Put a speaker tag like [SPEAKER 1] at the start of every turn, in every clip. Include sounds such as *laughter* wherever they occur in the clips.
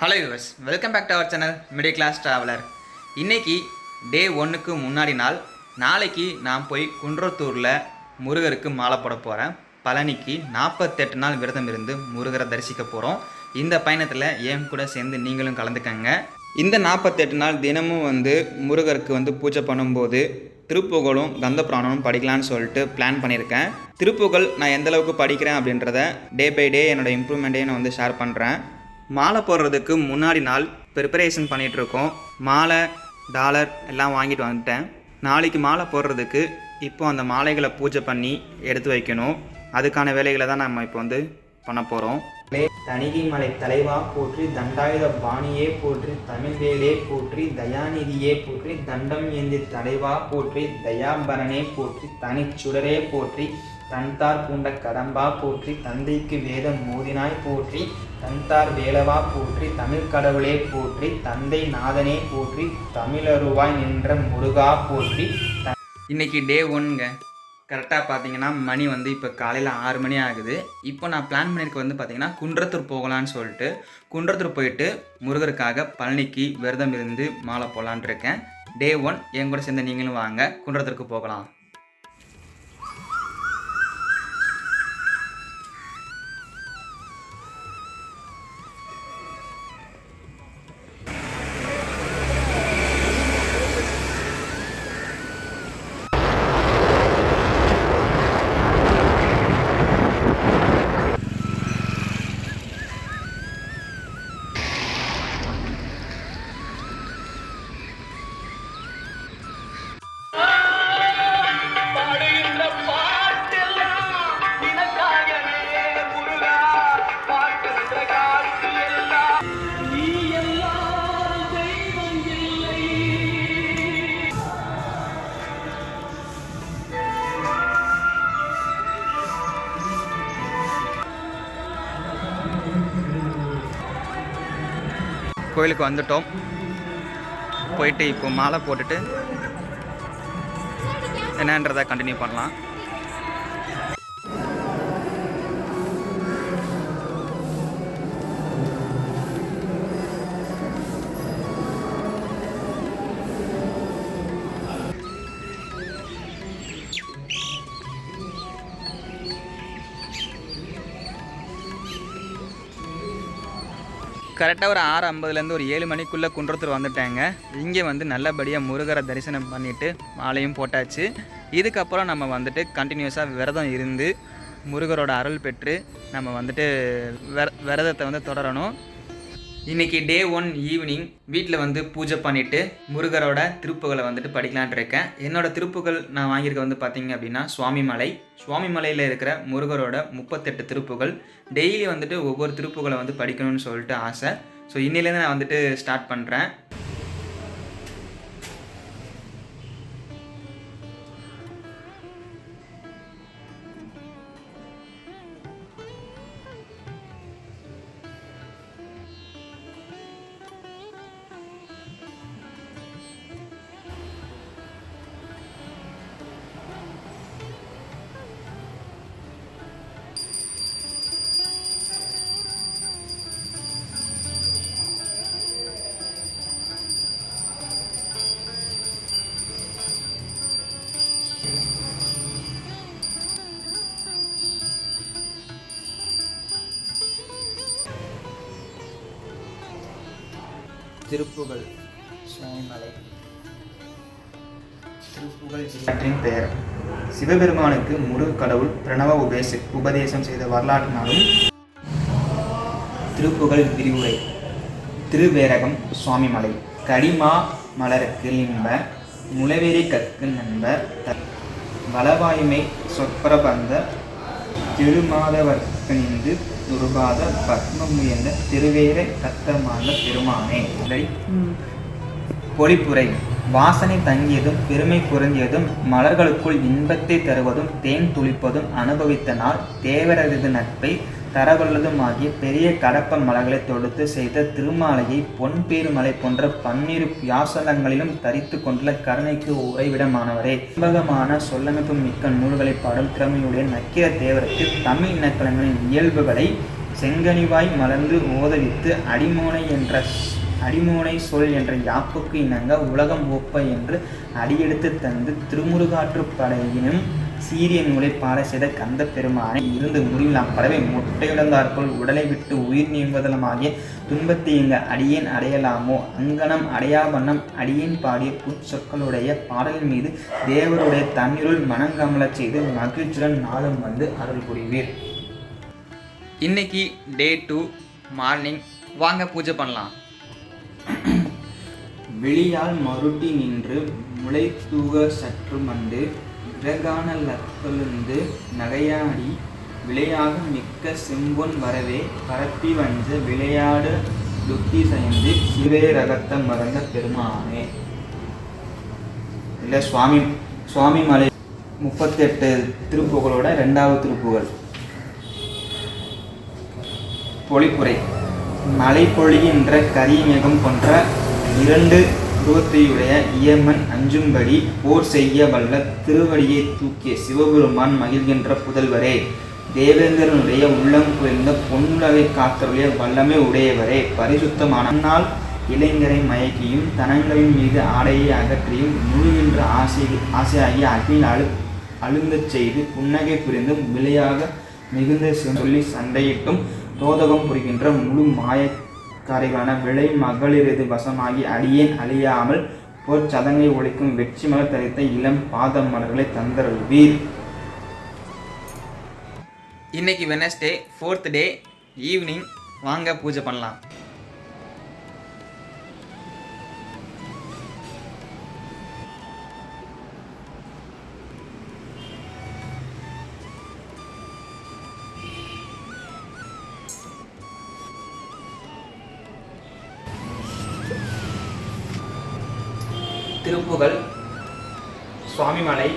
[SPEAKER 1] Hello yours welcome back to our channel middle class traveller இன்றைக்கி day ஒன்றுக்கு முன்னாடி நாள் நாளைக்கு நான் போய் குன்றத்தூரில் முருகருக்கு மாலை போட போகிறேன் பழனிக்கு நாற்பத்தெட்டு நாள் விரதம் இருந்து முருகரை தரிசிக்க போகிறோம் இந்த பயணத்தில் என் கூட சேர்ந்து நீங்களும் கலந்துக்கங்க. இந்த நாற்பத்தெட்டு நாள் தினமும் வந்து முருகருக்கு வந்து பூஜை பண்ணும்போது திருப்புகழும் கந்த புராணமும் படிக்கலான்னு சொல்லிட்டு பிளான் பண்ணியிருக்கேன். திருப்புகழ் நான் எந்தளவுக்கு படிக்கிறேன் அப்படின்றத டே பை டே என்னோடய இம்ப்ரூவ்மெண்ட்டையும் நான் வந்து ஷேர் பண்ணுறேன் மாலை போடுறதுக்கு முன்னாடி நாள் ப்ரிப்பரேஷன் பண்ணிகிட்டு இருக்கோம் மாலை டாலர் எல்லாம் வாங்கிட்டு வந்துட்டேன். நாளைக்கு மாலை போடுறதுக்கு இப்போ அந்த மாலைகளை பூஜை பண்ணி எடுத்து வைக்கணும். அதுக்கான வேலைகளை தான் நம்ம இப்போ வந்து பண்ண போகிறோம் தணிகை மலை தலைவா போற்றி தண்டாயுத பாணியே போற்றி தமிழ்வேலே போற்றி தயாநிதியே போற்றி தண்டம் ஏந்தி தலைவா போற்றி தயாபரனே போற்றி தனிச்சுடரே போற்றி தன்தார் பூண்ட கடம்பா போற்றி தந்தைக்கு வேதம் மோதினாய் போற்றி தன்தார் வேலவா போற்றி தமிழ் கடவுளே போற்றி தந்தை நாதனே போற்றி தமிழருவாய் நின்ற முருகா போற்றி. இன்னைக்கு டே ஒன்னுங்க கரெக்டாக பார்த்தீங்கன்னா மணி வந்து இப்போ காலையில் ஆறு மணி ஆகுது. இப்போ நான் பிளான் பண்ணியிருக்க வந்து பார்த்தீங்கன்னா குன்றத்தூர் போகலான்னு சொல்லிட்டு குன்றத்தூர் போயிட்டு முருகருக்காக பழனிக்கு விரதம் இருந்து மாலை போகலான் இருக்கேன். டே ஒன் என் கூட சேர்ந்து நீங்களும் வாங்க குன்றத்தூருக்கு போகலாம். கோயிலுக்கு வந்துட்டோம். போயிட்டு இப்போ மாலை போட்டுட்டு என்னன்றதை கண்டினியூ பண்ணலாம். கரெக்டாக ஒரு ஆறு ஐம்பதுலேருந்து ஒரு ஏழு மணிக்குள்ளே குன்றத்தூர் வந்துட்டாங்க. இங்கே வந்து நல்லபடியாக முருகரை தரிசனம் பண்ணிவிட்டு மாலையும் போட்டாச்சு. இதுக்கப்புறம் நம்ம வந்துட்டு கண்டினியூஸாக விரதம் இருந்து முருகரோட அருள் பெற்று நம்ம வந்துட்டு விர விரதத்தை வந்து தொடரணும். இன்றைக்கி டே ஒன் ஈவினிங் வீட்டில் வந்து பூஜை பண்ணிவிட்டு முருகரோட திருப்புகளை வந்துட்டு படிக்கலான் இருக்கேன். என்னோட திருப்புகள் நான் வாங்கியிருக்க வந்து பார்த்தீங்க அப்படின்னா சுவாமிமலை. சுவாமிமலையில் இருக்கிற முருகரோட முப்பத்தெட்டு திருப்புகள். டெய்லி வந்துட்டு ஒவ்வொரு திருப்புகளை வந்து படிக்கணும்னு சொல்லிட்டு ஆசை. ஸோ இன்னிலேருந்து நான் வந்துட்டு ஸ்டார்ட் பண்ணுறேன் திருப்புகள். சுவாமிமலை திருப்புகள் இவற்றின் பெயர். சிவபெருமானுக்கு முருக கடவுள் பிரணவ உபேச உபதேசம் செய்த வரலாற்றினாலும் திருப்புகள் விரிவுரை. திருவேரகம் சுவாமிமலை. கடிமா மலருக்கு இன்ப முளவேரி கற்கு நண்ப வளவாய்மை சொற்பரபந்த திருமாதவர்க்கு நின்று துருபாத பத்மமுயந்த திருவேர கத்தமாந்த பெருமானே. பொழிப்புரை. வாசனை தங்கியதும் பெருமை குறைந்தியதும் மலர்களுக்குள் இன்பத்தை தருவதும் தேன் துளிப்பதும் அனுபவித்த நாள் தேவரது நட்பை தரவல்லதுமாகிய பெரிய கடப்ப மலர்களை தொடுத்து செய்த திருமாலையை பொன்பேருமலை போன்ற பன்னிரு வியாசலங்களிலும் தரித்து கொண்டுள்ள கருணைக்கு உறைவிடமானவரே. இன்பகமான சொல்லமைப்பு மிக்க நூல்களை பாடும் திறமையுடைய நக்கிர தேவருக்கு தமிழ் இனக்கலங்களின் இயல்புகளை செங்கனிவாய் மலர்ந்து ஓதவித்து அடிமோனை என்ற அடிமோனை சொல் என்ற யாப்புக்கு இணங்க உலகம் ஒப்ப என்று அடியெடுத்து தந்து திருமுருகாற்று படையினும் சீரிய நூலை பாட செய்த கந்த பெருமானை இருந்து முடிவில் அப்பறவை முட்டையிழந்தார்க்குள் உடலை விட்டு உயிர் நீங்குவதலமாகிய துன்பத்தை இங்க அடியேன் அடையலாமோ? அங்கனம் அடையா வண்ணம் அடியேன் பாடிய புற்சொற்களுடைய பாடலின் மீது தேவருடைய தண்ணீருள் மனங்கமலச் செய்து மகிழ்ச்சியுடன் நாளும் வந்து அருள் புரிவீர். இன்னைக்கு டே டூ மார்னிங் வாங்க பூஜை பண்ணலாம். வெளியால் மருட்டி நின்று முளை தூக சற்று மண்டு பிறகான லத்தொழுந்து நகையாடி விளையாக மிக்க செம்பொன் வரவே பரப்பி வஞ்ச விளையாடு லுக்தி சயந்து சிவே ரகத்தம் மறந்த பெருமானே. இல்லை சுவாமி சுவாமி மலை முப்பத்தெட்டு திருப்புகளோட ரெண்டாவது திருப்புகள் பொழிப்புரை மழை பொழிகின்ற கரியமேகம் போன்ற இரண்டு உருவத்தையுடைய இயமன் அஞ்சும்படி போர் செய்ய வல்ல திருவடியை தூக்கிய சிவபெருமான் மகிழ்கின்ற புதல்வரே தேவேந்திரனுடைய உள்ளம் குளிர்ந்த பொன்னுலகை காத்தருடைய வல்லமை உடையவரே பரிசுத்தமான இளைஞரை மயக்கியும் தனங்களின் மீது ஆடையை அகற்றியும் முழுகின்ற ஆசை ஆசையாகி அகில் அழு அழுந்தச் செய்து புன்னகை புரிந்தும் விலையாக மிகுந்த சொல்லி சண்டையிட்டும் தோதகம் புரிகின்ற முழு மாயக்காரிகளான விளை மகளிரது வசமாகி அடியேன் அழியாமல் போர் சதங்கை ஒழிக்கும் வெற்றி மலர் தரித்த இளம் பாதம் மலர்களை தந்தருள்வீர். இன்னைக்கு வெனஸ்டே ஃபோர்த் டே ஈவினிங் வாங்க பூஜை பண்ணலாம். திருப்புகள் சுவாமிமலை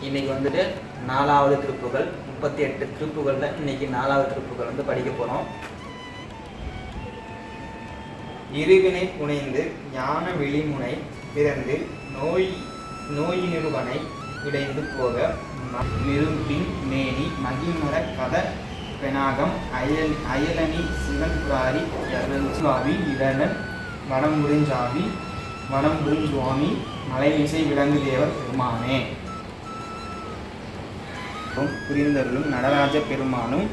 [SPEAKER 1] இன்னைக்கு வந்துட்டு நாலாவது திருப்புகள் முப்பத்தி எட்டு திருப்புகள் தான் இன்னைக்கு நாலாவது திருப்புகள் வந்து படிக்க போகிறோம் இருவினை புனைந்து ஞான விழிமுனை பிறந்து நோய் நோயினிருவனை இடைந்து போக ம- மேனி மகிமர கத பெனாகம் அயல் அயலனி சிவன் புராரி சுவாமி இடனன் வடமுறிஞ்சாவி வடமுறிஞ்சுவாமி மலைமிசை விலங்கு தேவர் பெருமானே. புரிந்தருளும் நடராஜ பெருமானும்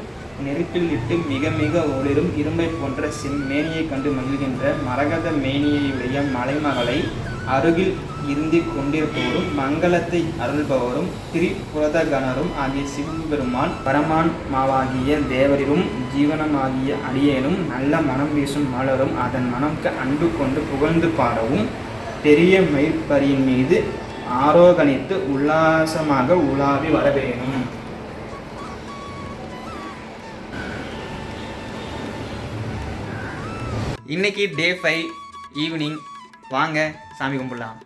[SPEAKER 1] நெருப்பில் இட்டு மிக மிக ஒளிரும் இரும்பை போன்ற செம்மேனியை கண்டு மகிழ்கின்ற மரகத மேனியையுடைய மலைமகளை அருகில் இருந்து கொண்டிருப்பவரும் மங்களத்தை அருள்பவரும் திரிபுரதகணரும் ஆகிய சிவபெருமான் பரமான்மாவாகிய தேவரிலும் ஜீவனமாகிய அடியேனும் நல்ல மனம் வீசும் மலரும் அதன் மனம்க்கு அன்பு கொண்டு புகழ்ந்து பாடவும் பெரிய மயிர்பரியின் மீது ஆரோகணித்து உல்லாசமாக உலாவி வரவேணும். இன்னைக்கு டே ஃபைவ் ஈவினிங் வாங்க சாமி கும்பிடலாம்.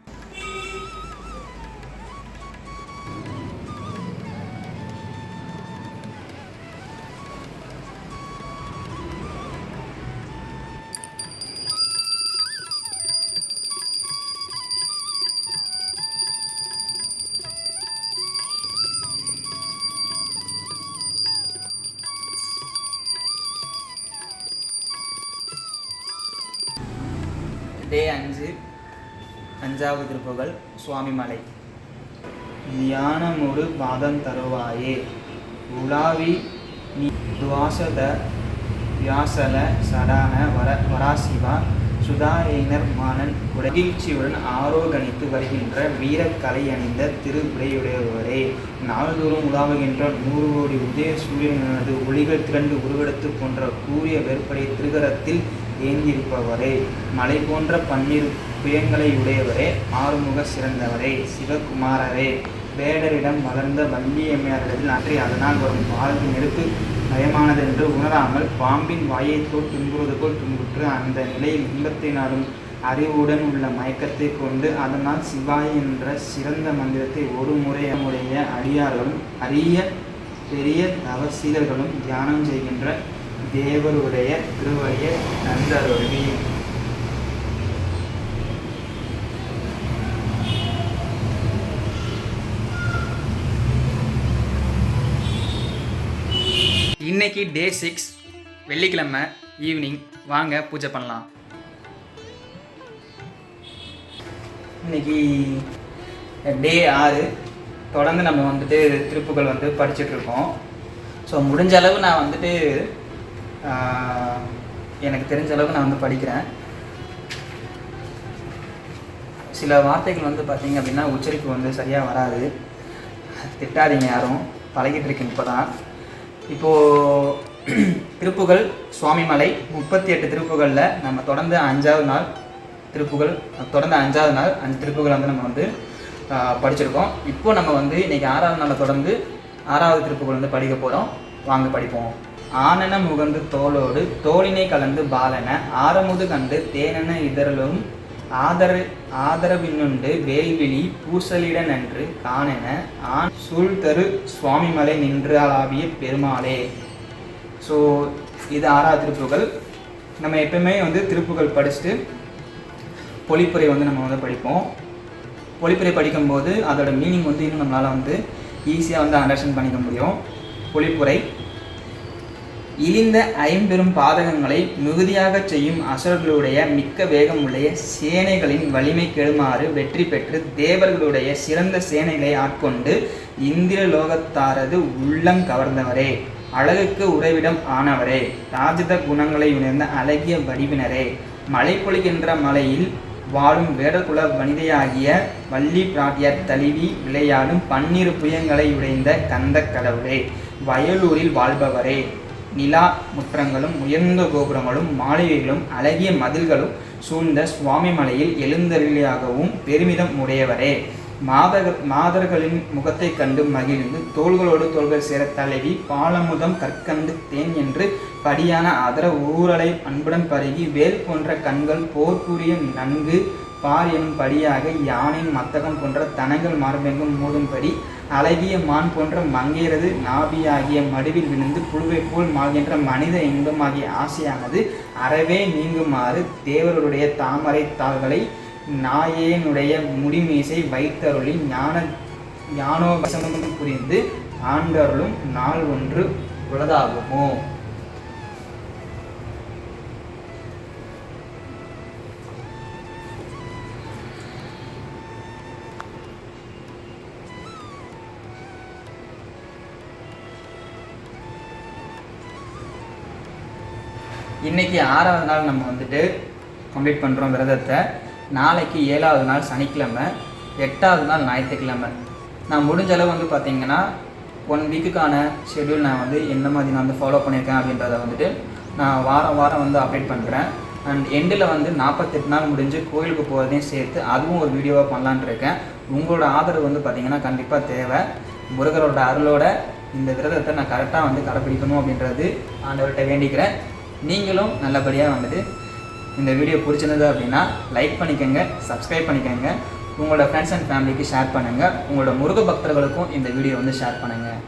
[SPEAKER 1] அஞ்சாவது திருப்புகள் சுவாமிமலை. தியானமொரு பாதம் தருவாயே. உலாவி நீ துவாசத வியாசல சடான வர வராசிவா சுதாரேனர் மானன் மகிழ்ச்சியுடன் ஆரோகணித்து வருகின்ற வீரக்கலை அணிந்த திருவிடையுடையவரே. நாள்தோறும் உலாவுகின்ற நூறு கோடி உதய சூரியனது ஒளிகள் திரண்டு உருவெடுத்து போன்ற கூறிய வெறுப்படை திருகரத்தில் ஏந்திருப்பவரே மலை போன்ற பன்னிரு புயங்களை உடையவரே ஆறுமுக சிறந்தவரே சிவகுமாரரே. வேடரிடம் வளர்ந்த வள்ளியம்மையாரிடத்தில் அன்றி அதனால் வரும் வாழ்வு நெருப்பு பயமானதென்று உணராமல் பாம்பின் வாயை போல் துன்புறது போல் துன்புற்று அந்த நிலையில் இன்பத்தை நாடும் அறிவுடன் உள்ள மயக்கத்தை கொண்டு அதனால் சிவாய் என்ற சிறந்த மந்திரத்தை ஒரு முறை உடைய அடியார்களும் அரிய பெரிய தவசீலர்களும் தியானம் செய்கின்ற தேவருடைய திருவடியை நந்தருவி இன்னைக்கு டே சிக்ஸ் வெள்ளிக்கிழமை ஈவினிங் வாங்க பூஜை பண்ணலாம். இன்னைக்கு டே ஆறு. தொடர்ந்து நம்ம வந்துட்டு திருப்புகள் வந்து படிச்சுட்ருக்கோம் ஸோ முடிஞ்ச அளவு நான் வந்துட்டு எனக்கு தெரிஞ்ச அளவுக்கு நான் வந்து படிக்கிறேன். சில வார்த்தைகள் வந்து பார்த்தீங்க அப்படின்னா உச்சரிப்பு வந்து சரியாக வராது. திட்டாதீங்க யாரும். பழகிட்டு இருக்கேன் இப்போ தான் *clears throat* இப்போது திருப்புகள் சுவாமிமலை முப்பத்தி எட்டு திருப்புகளில் நம்ம தொடர்ந்து அஞ்சாவது நாள் திருப்புகள் தொடர்ந்து அஞ்சாவது நாள் அஞ்சு திருப்புகள் வந்து நம்ம வந்து படிச்சிருக்கோம். இப்போ நம்ம வந்து இன்னைக்கு ஆறாவது நாளை தொடர்ந்து ஆறாவது திருப்புகள் வந்து படிக்க போகிறோம் வாங்க படிப்போம். ஆனன முகந்து தோளோடு தோளினை கலந்து பாலன ஆரமுது கண்டு தேனென இதழலும் ஆதர ஆதரவினுண்டு வேல்விழி பூசலிட நன்று காணென ஆண் சூழ்தரு சுவாமிமலை நின்று ஆவிய பெருமாளே. ஸோ இது ஆறாவது திருப்புகள். நம்ம எப்பவுமே வந்து திருப்புகள் படிச்சுட்டு பொழிப்புரை வந்து நம்ம வந்து படிப்போம். பொழிப்புரை படிக்கும்போது அதோட மீனிங் வந்து இன்னும் நம்மளால் வந்து ஈஸியாக வந்து அண்டர்ஸ்டாண்ட் பண்ணிக்க முடியும். பொழிப்புரை. இழிந்த ஐம்பெரும் பாதகங்களை மிகுதியாகச் செய்யும் அசுரர்களுடைய மிக்க வேகமுடைய சேனைகளின் வலிமை கெடுமாறு வெற்றி பெற்று தேவர்களுடைய சிறந்த சேனைகளை ஆட்கொண்டு இந்திர லோகத்தாரது உள்ளம் கவர்ந்தவரே. அழகுக்கு உறைவிடம் ஆனவரே. ராஜித குணங்களை உணர்ந்த அழகிய வடிவினரே. மலை பொழிகின்ற மலையில் வாழும் வேடகுல வனிதையாகிய வள்ளி பிராட்டியார் தழுவி விளையாடும் பன்னிரு புயங்களை உடைந்த கந்த கடவுளே. வயலூரில் வாழ்பவரே. நிலா முற்றங்களும் உயர்ந்த கோபுரங்களும் மாளிகைகளும் அழகிய மதில்களும் சூழ்ந்த சுவாமி மலையில் எழுந்தருளியாகவும் பெருமிதம் உடையவரே. மாதக மாதர்களின் முகத்தை கண்டு மகிழ்ந்து தோள்களோடு தோள்கள் சேர தழுவி பாலமுதம் கற்கண்டு தேன் என்று படியான அதர ஊரலை அன்புடன் பருகி வேல் போன்ற கண்கள் போர்க்குரிய நன்கு பார் எனும் படியாக யானையின் மத்தகம் போன்ற தனங்கள் மார்பெங்கும் மூடும்படி அழகிய மான் போன்ற மங்கையரது நாபியாகிய மடுவில் விழுந்து புழுவை போல் மாகின்ற மனித இன்பமாகிய ஆசையானது அறவே நீங்குமாறு தேவருடைய தாமரை தாள்களை நாயேனுடைய முடிமீசை வைத்தருளி ஞான ஞானோபசமும் புரிந்து ஆண்டருளும் நாள் ஒன்று உளதாகுமோ? இன்னைக்கு ஆறாவது நாள் நம்ம வந்துட்டு கம்ப்ளீட் பண்ணுறோம் விரதத்தை. நாளைக்கு ஏழாவது நாள் சனிக்கிழமை எட்டாவது நாள் ஞாயிற்றுக்கிழமை. நான் முடிஞ்ச அளவு வந்து பார்த்தீங்கன்னா ஒன் வீக்குக்கான ஷெட்யூல் நான் வந்து எந்த மாதிரி நான் வந்து ஃபாலோ பண்ணியிருக்கேன் அப்படின்றத வந்துட்டு நான் வாரம் வாரம் வந்து அப்டேட் பண்ணுறேன் அண்ட் எண்டில் வந்து நாற்பத்தெட்டு நாள் முடிஞ்சு கோயிலுக்கு போகிறதையும் சேர்த்து அதுவும் ஒரு வீடியோவாக பண்ணலான்னு இருக்கேன். உங்களோட ஆதரவு வந்து பார்த்தீங்கன்னா கண்டிப்பாக தேவை. முருகரோட அருளோட இந்த விரதத்தை நான் கரெக்டாக வந்து கடைப்பிடிக்கணும் அப்படின்றது ஆண்டவர்கிட்ட வேண்டிக்கிறேன். நீங்களும் நல்லபடியாக வந்துட்டு இந்த வீடியோ பிடிச்சிருந்தது அப்படின்னா லைக் பண்ணிக்கோங்க சப்ஸ்கிரைப் பண்ணிக்கோங்க. உங்களோட ஃப்ரெண்ட்ஸ் அண்ட் ஃபேமிலிக்கு ஷேர் பண்ணுங்கள் உங்களோட முருக பக்தர்களுக்கும் இந்த வீடியோ வந்து ஷேர் பண்ணுங்கள்